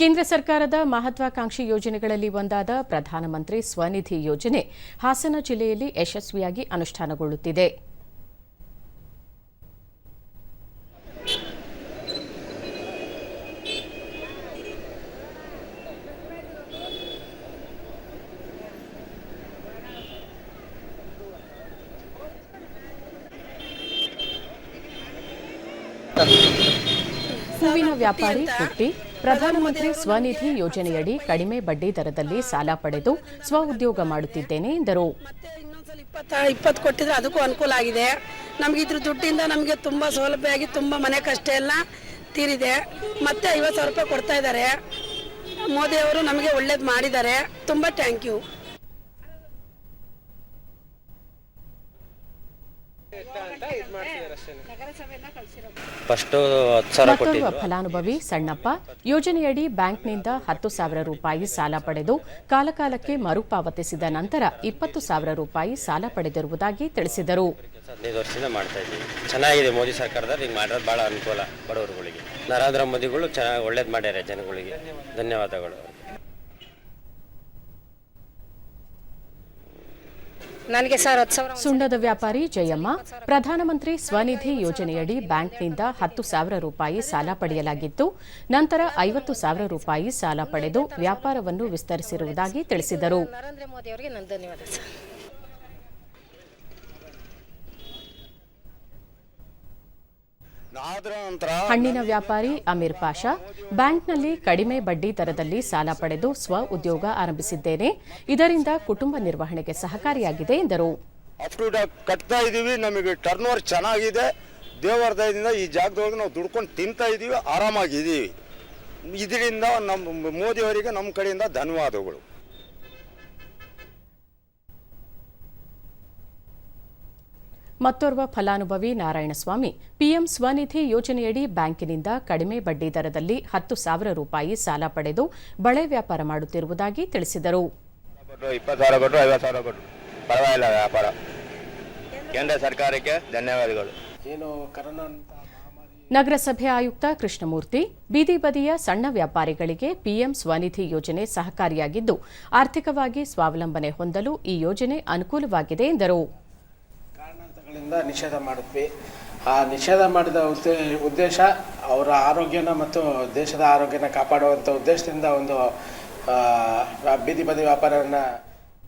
ಕೇಂದ್ರ ಸರ್ಕಾರದ ಮಹತ್ವಾಕಾಂಕ್ಷಿ ಯೋಜನೆಗಳಲ್ಲಿ ಒಂದಾದ ಪ್ರಧಾನಮಂತ್ರಿ ಸ್ವನಿಧಿ ಯೋಜನೆ ಹಾಸನ ಜಿಲ್ಲೆಯಲ್ಲಿ ಯಶಸ್ವಿಯಾಗಿ ಅನುಷ್ಠಾನಗೊಳ್ಳುತ್ತಿದೆ. ಹೂವಿನ ವ್ಯಾಪಾರಿ ಪುಟ್ಟಿ ಪ್ರಧಾನಮಂತ್ರಿ ಸ್ವನಿಧಿ ಯೋಜನೆಯಡಿ ಕಡಿಮೆ ಬಡ್ಡಿ ದರದಲ್ಲಿ ಸಾಲ ಪಡೆದು ಸ್ವ ಉದ್ಯೋಗ ಮಾಡುತ್ತಿದ್ದೇನೆ, ಎಂದರು. ಇಪ್ಪತ್ತು ಕೊಟ್ಟಿದ್ರೆ ಅದಕ್ಕೂ ಅನುಕೂಲ ಆಗಿದೆ. ನಮ್ಗೆ ಇದ್ರ ದುಡ್ಡಿಂದ ನಮಗೆ ತುಂಬ ಸೌಲಭ್ಯ ಆಗಿ ತುಂಬ ಮನೆ ಕಷ್ಟ ಎಲ್ಲ ತೀರಿದೆ. ಮತ್ತೆ ಐವತ್ತು ಸಾವಿರ ರೂಪಾಯಿ ಕೊಡ್ತಾ ಇದ್ದಾರೆ. ಮೋದಿ ಅವರು ನಮಗೆ ಒಳ್ಳೇದು ಮಾಡಿದ್ದಾರೆ. ತುಂಬ ಥ್ಯಾಂಕ್ ಯು ಮತ್ತೋರ್ವ ಕೊಟ್ಟಿದ್ರು. ಫಲಾನುಭವಿ ಸಣ್ಣಪ್ಪ ಯೋಜನೆಯಡಿ ಬ್ಯಾಂಕ್ನಿಂದ ಹತ್ತು ಸಾವಿರ ರೂಪಾಯಿ ಸಾಲ ಪಡೆದು ಕಾಲಕಾಲಕ್ಕೆ ಮರುಪಾವತಿಸಿದ ನಂತರ ಇಪ್ಪತ್ತು ಸಾವಿರ ರೂಪಾಯಿ ಸಾಲ ಪಡೆದಿರುವುದಾಗಿ ತಿಳಿಸಿದರು. ಹದಿನೈದು ವರ್ಷದಿಂದ ಮಾಡ್ತಾ ಇದ್ದೀವಿ. ಚೆನ್ನಾಗಿದೆ ಮೋದಿ ಸರ್ಕಾರದಲ್ಲಿ ಹಿಂಗೆ ಮಾಡೋದು ಭಾಳ ಅನುಕೂಲ ಬಡವರುಗಳಿಗೆ. ನರೇಂದ್ರ ಮೋದಿಗಳು ಚೆನ್ನಾಗಿ ಒಳ್ಳೇದು ಮಾಡ್ಯಾರೆ ಜನಗಳಿಗೆ. ಧನ್ಯವಾದಗಳು. ನನಗೆ ಸರ್ ಸುಂಡದ ವ್ಯಾಪಾರಿ ಜಯಮ್ಮ ಪ್ರಧಾನಮಂತ್ರಿ ಸ್ವನಿಧಿ ಯೋಜನೆಯಡಿ ಬ್ಯಾಂಕ್ನಿಂದ ಹತ್ತು ಸಾವಿರ ರೂಪಾಯಿ ಸಾಲ ಪಡೆಯಲಾಗಿತ್ತು. ನಂತರ ಐವತ್ತು ಸಾವಿರ ರೂಪಾಯಿ ಸಾಲ ಪಡೆದು ವ್ಯಾಪಾರವನ್ನು ವಿಸ್ತರಿಸಿರುವುದಾಗಿ ತಿಳಿಸಿದರು. ನರೇಂದ್ರ ಮೋದಿ ಅವರಿಗೆ ಧನ್ಯವಾದ ಹಣ್ಣಿನ ವ್ಯಾಪಾರಿ ಅಮೀರ್ ಪಾಷಾ ಬ್ಯಾಂಕ್ನಲ್ಲಿ ಕಡಿಮೆ ಬಡ್ಡಿ ದರದಲ್ಲಿ ಸಾಲ ಪಡೆದು ಸ್ವ ಉದ್ಯೋಗ ಆರಂಭಿಸಿದ್ದೇನೆ. ಇದರಿಂದ ಕುಟುಂಬ ನಿರ್ವಹಣೆಗೆ ಸಹಕಾರಿಯಾಗಿದೆ ಎಂದರು. ಕಟ್ತಾ ಇದೀವಿ ನಮಗೆ ಟರ್ನ್ ಓವರ್ ಚೆನ್ನಾಗಿದೆ. ದೇವರ ದಯದಿಂದ ಈ ಜಾಗದೊಳಗೆ ನಾವು ದುಡ್ಕೊಂಡು ತಿಂತಾ ಇದೀವಿ ಆರಾಮಾಗಿದ್ದೀವಿ ಇದರಿಂದ ನಮ್ಮ ಮೋದಿಯವರಿಗೆ ನಮ್ಮ ಕಡೆಯಿಂದ ಧನ್ಯವಾದಗಳು. ಮತ್ತೋರ್ವ ಫಲಾನುಭವಿ ನಾರಾಯಣಸ್ವಾಮಿ ಪಿಎಂ ಸ್ವನಿಧಿ ಯೋಜನೆಯಡಿ ಬ್ಯಾಂಕಿನಿಂದ ಕಡಿಮೆ ಬಡ್ಡಿ ದರದಲ್ಲಿ ಹತ್ತು ಸಾವಿರ ರೂಪಾಯಿ ಸಾಲ ಪಡೆದು ಬಳೆ ವ್ಯಾಪಾರ ಮಾಡುತ್ತಿರುವುದಾಗಿ ತಿಳಿಸಿದರು. ಕೇಂದ್ರ ಸರ್ಕಾರಕ್ಕೆ ಧನ್ಯವಾದಗಳು. ಏನು ನಗರಸಭೆ ಆಯುಕ್ತ ಕೃಷ್ಣಮೂರ್ತಿ ಬೀದಿ ಬದಿಯ ಸಣ್ಣ ವ್ಯಾಪಾರಿಗಳಿಗೆ ಪಿಎಂ ಸ್ವನಿಧಿ ಯೋಜನೆ ಸಹಕಾರಿಯಾಗಿದ್ದು ಆರ್ಥಿಕವಾಗಿ ಸ್ವಾವಲಂಬನೆ ಹೊಂದಲು ಈ ಯೋಜನೆ ಅನುಕೂಲವಾಗಿದೆ ಎಂದರು. ಕಾರಣಾಂತರಗಳಿಂದ ನಿಷೇಧ ಮಾಡಿದ್ವಿ ಆ ನಿಷೇಧ ಮಾಡಿದ ಉದ್ದೇ, ಉದ್ದೇಶ ಅವರ ಆರೋಗ್ಯನ ಮತ್ತು ದೇಶದ ಆರೋಗ್ಯನ ಕಾಪಾಡುವಂಥ ಉದ್ದೇಶದಿಂದ ಒಂದು ಬೀದಿ ಬದಿ ವ್ಯಾಪಾರವನ್ನು